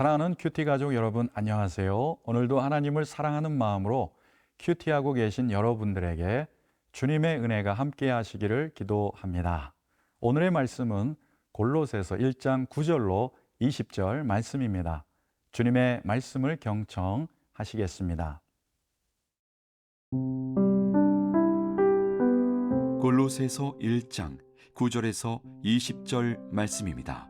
사랑하는 큐티 가족 여러분 안녕하세요. 오늘도 하나님을 사랑하는 마음으로 큐티하고 계신 여러분들에게 주님의 은혜가 함께 하시기를 기도합니다. 오늘의 말씀은 골로새서 1장 9절로 20절 말씀입니다. 주님의 말씀을 경청하시겠습니다. 골로새서 1장 9절에서 20절 말씀입니다.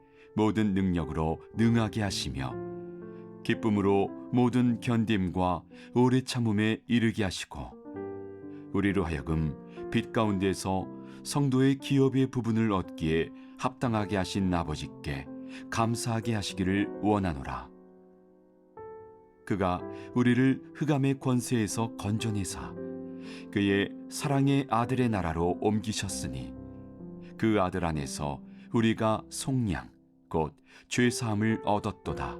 모든 능력으로 능하게 하시며 기쁨으로 모든 견딤과 오래 참음에 이르게 하시고 우리로 하여금 빛 가운데서 성도의 기업의 부분을 얻기에 합당하게 하신 아버지께 감사하게 하시기를 원하노라. 그가 우리를 흑암의 권세에서 건져내사 그의 사랑의 아들의 나라로 옮기셨으니 그 아들 안에서 우리가 속량 곧 죄사함을 얻었도다.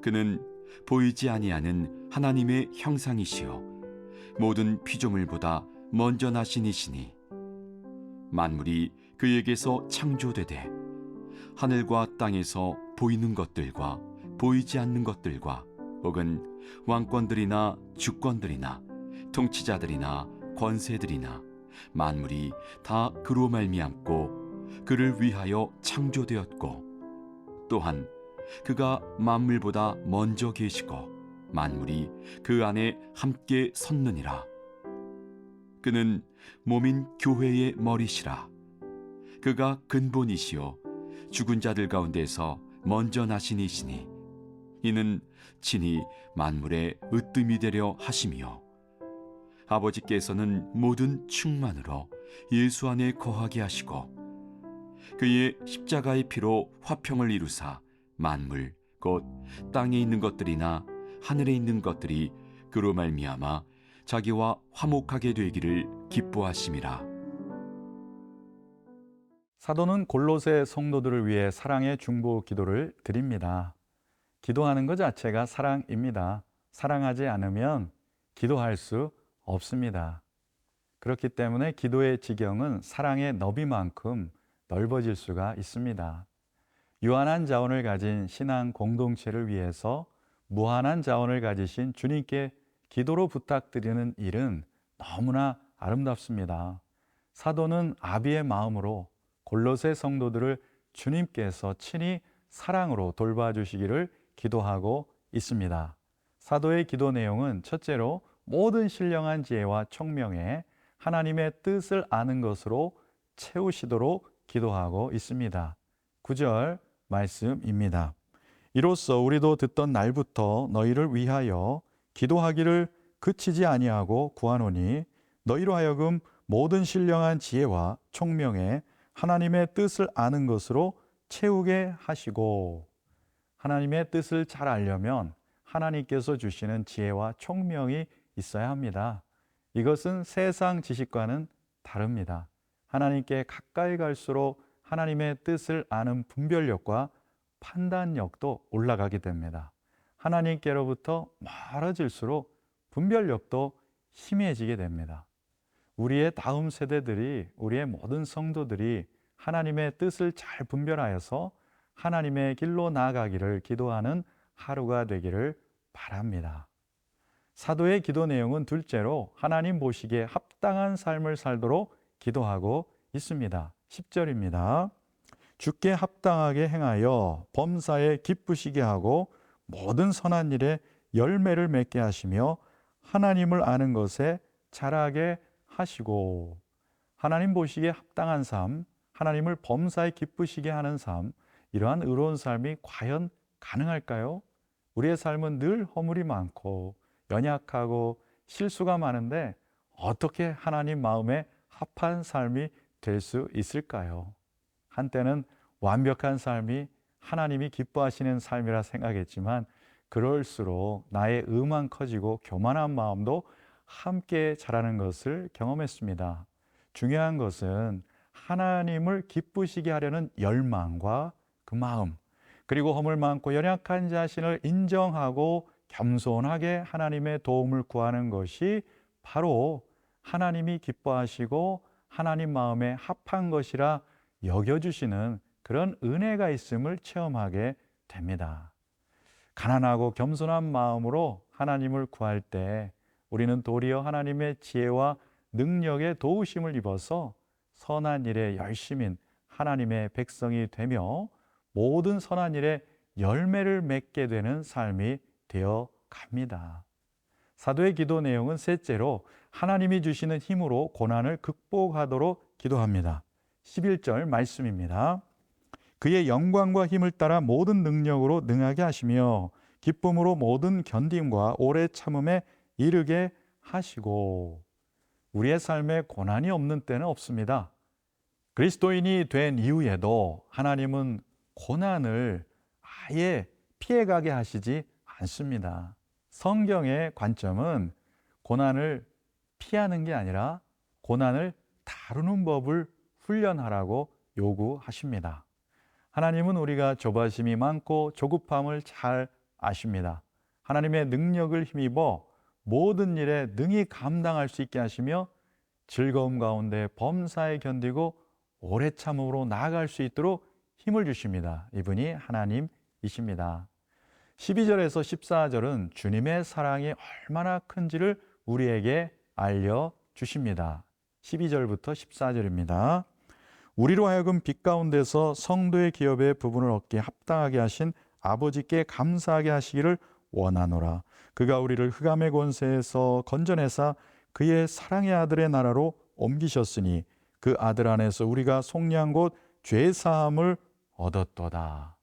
그는 보이지 아니하는 하나님의 형상이시요 모든 피조물보다 먼저 나신 이시니 만물이 그에게서 창조되되 하늘과 땅에서 보이는 것들과 보이지 않는 것들과 혹은 왕권들이나 주권들이나 통치자들이나 권세들이나 만물이 다 그로 말미암고 그를 위하여 창조되었고 또한 그가 만물보다 먼저 계시고 만물이 그 안에 함께 섰느니라. 그는 몸인 교회의 머리시라. 그가 근본이시요 죽은 자들 가운데서 먼저 나신 이시니 이는 친히 만물의 으뜸이 되려 하심이요. 아버지께서는 모든 충만으로 예수 안에 거하게 하시고 그의 십자가의 피로 화평을 이루사 만물 곧 땅에 있는 것들이나 하늘에 있는 것들이 그로 말미암아 자기와 화목하게 되기를 기뻐하심이라 사도는 골로새 성도들을 위해 사랑의 중보 기도를 드립니다. 기도하는 것 자체가 사랑입니다. 사랑하지 않으면 기도할 수 없습니다. 그렇기 때문에 기도의 지경은 사랑의 너비만큼 넓어질 수가 있습니다. 유한한 자원을 가진 신앙 공동체를 위해서 무한한 자원을 가지신 주님께 기도로 부탁드리는 일은 너무나 아름답습니다. 사도는 아비의 마음으로 골로새 성도들을 주님께서 친히 사랑으로 돌봐주시기를 기도하고 있습니다. 사도의 기도 내용은 첫째로 모든 신령한 지혜와 총명에 하나님의 뜻을 아는 것으로 채우시도록 기도하고 있습니다. 9절 말씀입니다. 이로써 우리도 듣던 날부터 너희를 위하여 기도하기를 그치지 아니하고 구하노니 너희로 하여금 모든 신령한 지혜와 총명에 하나님의 뜻을 아는 것으로 채우게 하시고 하나님의 뜻을 잘 알려면 하나님께서 주시는 지혜와 총명이 있어야 합니다. 이것은 세상 지식과는 다릅니다. 하나님께 가까이 갈수록 하나님의 뜻을 아는 분별력과 판단력도 올라가게 됩니다. 하나님께로부터 멀어질수록 분별력도 희미해지게 됩니다. 우리의 다음 세대들이, 우리의 모든 성도들이 하나님의 뜻을 잘 분별하여서 하나님의 길로 나아가기를 기도하는 하루가 되기를 바랍니다. 사도의 기도 내용은 둘째로 하나님 보시기에 합당한 삶을 살도록 기도하고 있습니다. 10절입니다. 주께 합당하게 행하여 범사에 기쁘시게 하고 모든 선한 일에 열매를 맺게 하시며 하나님을 아는 것에 자라게 하시고 하나님 보시기에 합당한 삶, 하나님을 범사에 기쁘시게 하는 삶, 이러한 의로운 삶이 과연 가능할까요? 우리의 삶은 늘 허물이 많고 연약하고 실수가 많은데 어떻게 하나님 마음에 합한 삶이 될 수 있을까요? 한때는 완벽한 삶이 하나님이 기뻐하시는 삶이라 생각했지만 그럴수록 나의 의만 커지고 교만한 마음도 함께 자라는 것을 경험했습니다. 중요한 것은 하나님을 기쁘시게 하려는 열망과 그 마음, 그리고 허물 많고 연약한 자신을 인정하고 겸손하게 하나님의 도움을 구하는 것이 바로 하나님이 기뻐하시고 하나님 마음에 합한 것이라 여겨주시는 그런 은혜가 있음을 체험하게 됩니다. 가난하고 겸손한 마음으로 하나님을 구할 때 우리는 도리어 하나님의 지혜와 능력의 도우심을 입어서 선한 일에 열심인 하나님의 백성이 되며 모든 선한 일에 열매를 맺게 되는 삶이 되어 갑니다. 사도의 기도 내용은 셋째로 하나님이 주시는 힘으로 고난을 극복하도록 기도합니다. 11절 말씀입니다. 그의 영광과 힘을 따라 모든 능력으로 능하게 하시며 기쁨으로 모든 견딤과 오래 참음에 이르게 하시고 우리의 삶에 고난이 없는 때는 없습니다. 그리스도인이 된 이후에도 하나님은 고난을 아예 피해가게 하시지 않습니다. 성경의 관점은 고난을 피하는 게 아니라 고난을 다루는 법을 훈련하라고 요구하십니다. 하나님은 우리가 조바심이 많고 조급함을 잘 아십니다. 하나님의 능력을 힘입어 모든 일에 능히 감당할 수 있게 하시며 즐거움 가운데 범사에 견디고 오래 참음으로 나아갈 수 있도록 힘을 주십니다. 이분이 하나님이십니다. 12절에서 14절은 주님의 사랑이 얼마나 큰지를 우리에게 알려 주십니다. 12절부터 14절입니다. 우리로 하여금 빛 가운데서 성도의 기업의 부분을 얻기에 합당하게 하신 아버지께 감사하게 하시기를 원하노라. 그가 우리를 흑암의 권세에서 건져내사 그의 사랑의 아들의 나라로 옮기셨으니 그 아들 안에서 우리가 속량 곧 죄 사함을 얻었도다.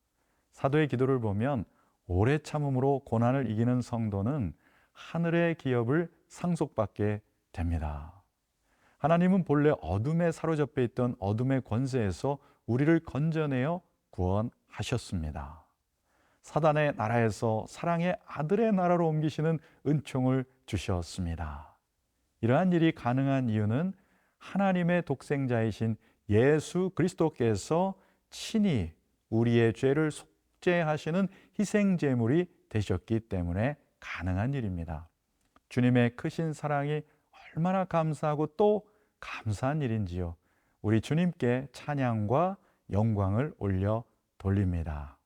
사도의 기도를 보면 오래 참음으로 고난을 이기는 성도는 하늘의 기업을 상속받게 됩니다. 하나님은 본래 어둠에 사로잡혀 있던 어둠의 권세에서 우리를 건져내어 구원하셨습니다. 사단의 나라에서 사랑의 아들의 나라로 옮기시는 은총을 주셨습니다. 이러한 일이 가능한 이유는 하나님의 독생자이신 예수 그리스도께서 친히 우리의 죄를 속 죄하시는 희생 제물이 되셨기 때문에 가능한 일입니다. 주님의 크신 사랑이 얼마나 감사하고 또 감사한 일인지요. 우리 주님께 찬양과 영광을 올려 돌립니다.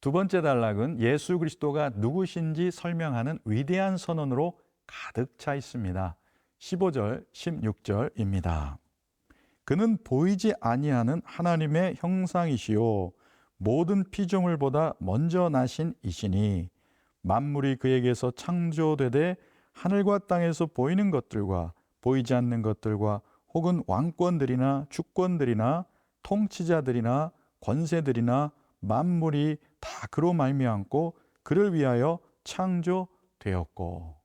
두 번째 단락은 예수 그리스도가 누구신지 설명하는 위대한 선언으로 가득 차 있습니다. 15절, 16절입니다. 그는 보이지 아니하는 하나님의 형상이시요 모든 피조물보다 먼저 나신 이시니 만물이 그에게서 창조되되 하늘과 땅에서 보이는 것들과 보이지 않는 것들과 혹은 왕권들이나 주권들이나 통치자들이나 권세들이나 만물이 다 그로 말미암고 그를 위하여 창조되었고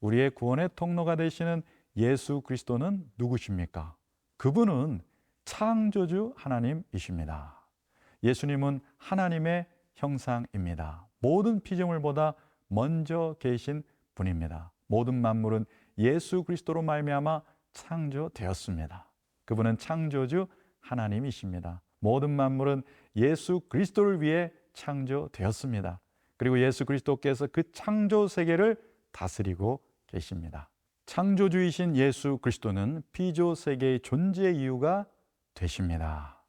우리의 구원의 통로가 되시는 예수 그리스도는 누구십니까? 그분은 창조주 하나님이십니다. 예수님은 하나님의 형상입니다. 모든 피조물보다 먼저 계신 분입니다. 모든 만물은 예수 그리스도로 말미암아 창조되었습니다. 그분은 창조주 하나님이십니다. 모든 만물은 예수 그리스도를 위해 창조되었습니다. 그리고 예수 그리스도께서 그 창조 세계를 다스리고 계십니다. 창조주이신 예수 그리스도는 피조 세계의 존재 이유가 되십니다.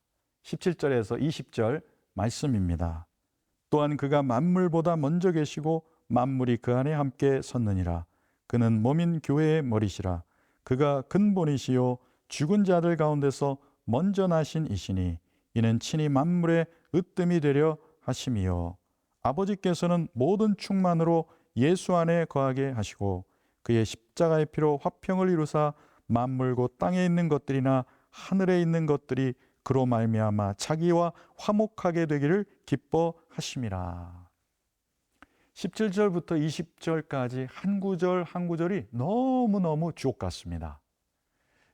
17절에서 20절 말씀입니다. 또한 그가 만물보다 먼저 계시고 만물이 그 안에 함께 섰느니라. 그는 몸인 교회의 머리시라. 그가 근본이시요 죽은 자들 가운데서 먼저 나신 이시니 이는 친히 만물의 으뜸이 되려 하심이요 아버지께서는 모든 충만으로 예수 안에 거하게 하시고 그의 십자가의 피로 화평을 이루사 만물 곧 땅에 있는 것들이나 하늘에 있는 것들이 그로 말미암아 자기와 화목하게 되기를 기뻐하심이라. 17절부터 20절까지 한 구절 한 구절이 너무너무 주옥 같습니다.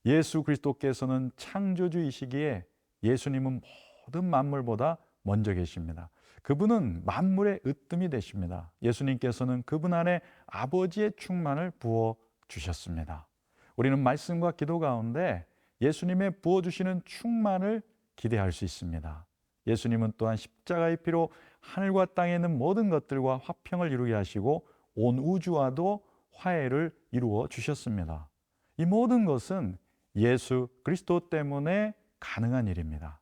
예수 그리스도께서는 창조주이시기에 예수님은 모든 만물보다 먼저 계십니다. 그분은 만물의 으뜸이 되십니다. 예수님께서는 그분 안에 아버지의 충만을 부어 주셨습니다. 우리는 말씀과 기도 가운데 예수님의 부어 주시는 충만을 기대할 수 있습니다. 예수님은 또한 십자가의 피로 하늘과 땅에 있는 모든 것들과 화평을 이루게 하시고 온 우주와도 화해를 이루어 주셨습니다. 이 모든 것은 예수 그리스도 때문에 가능한 일입니다.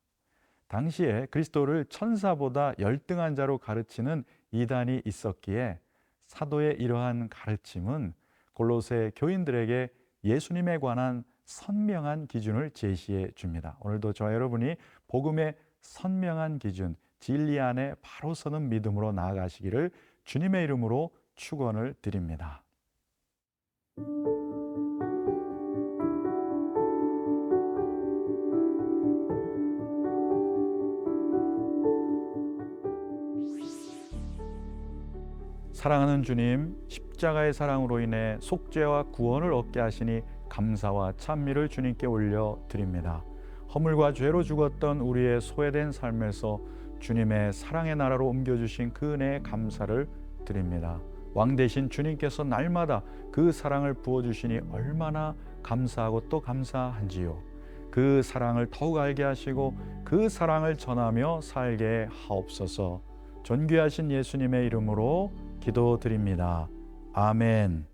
당시에 그리스도를 천사보다 열등한 자로 가르치는 이단이 있었기에 사도의 이러한 가르침은 골로새 교인들에게 예수님에 관한 선명한 기준을 제시해 줍니다. 오늘도 저 여러분이 복음의 선명한 기준, 진리 안에 바로 서는 믿음으로 나아가시기를 주님의 이름으로 축원을 드립니다. 사랑하는 주님, 십자가의 사랑으로 인해 속죄와 구원을 얻게 하시니 감사와 찬미를 주님께 올려 드립니다. 허물과 죄로 죽었던 우리의 소외된 삶에서 주님의 사랑의 나라로 옮겨주신 그 은혜에 감사를 드립니다. 왕 대신 주님께서 날마다 그 사랑을 부어주시니 얼마나 감사하고 또 감사한지요. 그 사랑을 더욱 알게 하시고 그 사랑을 전하며 살게 하옵소서. 존귀하신 예수님의 이름으로 기도드립니다. 아멘.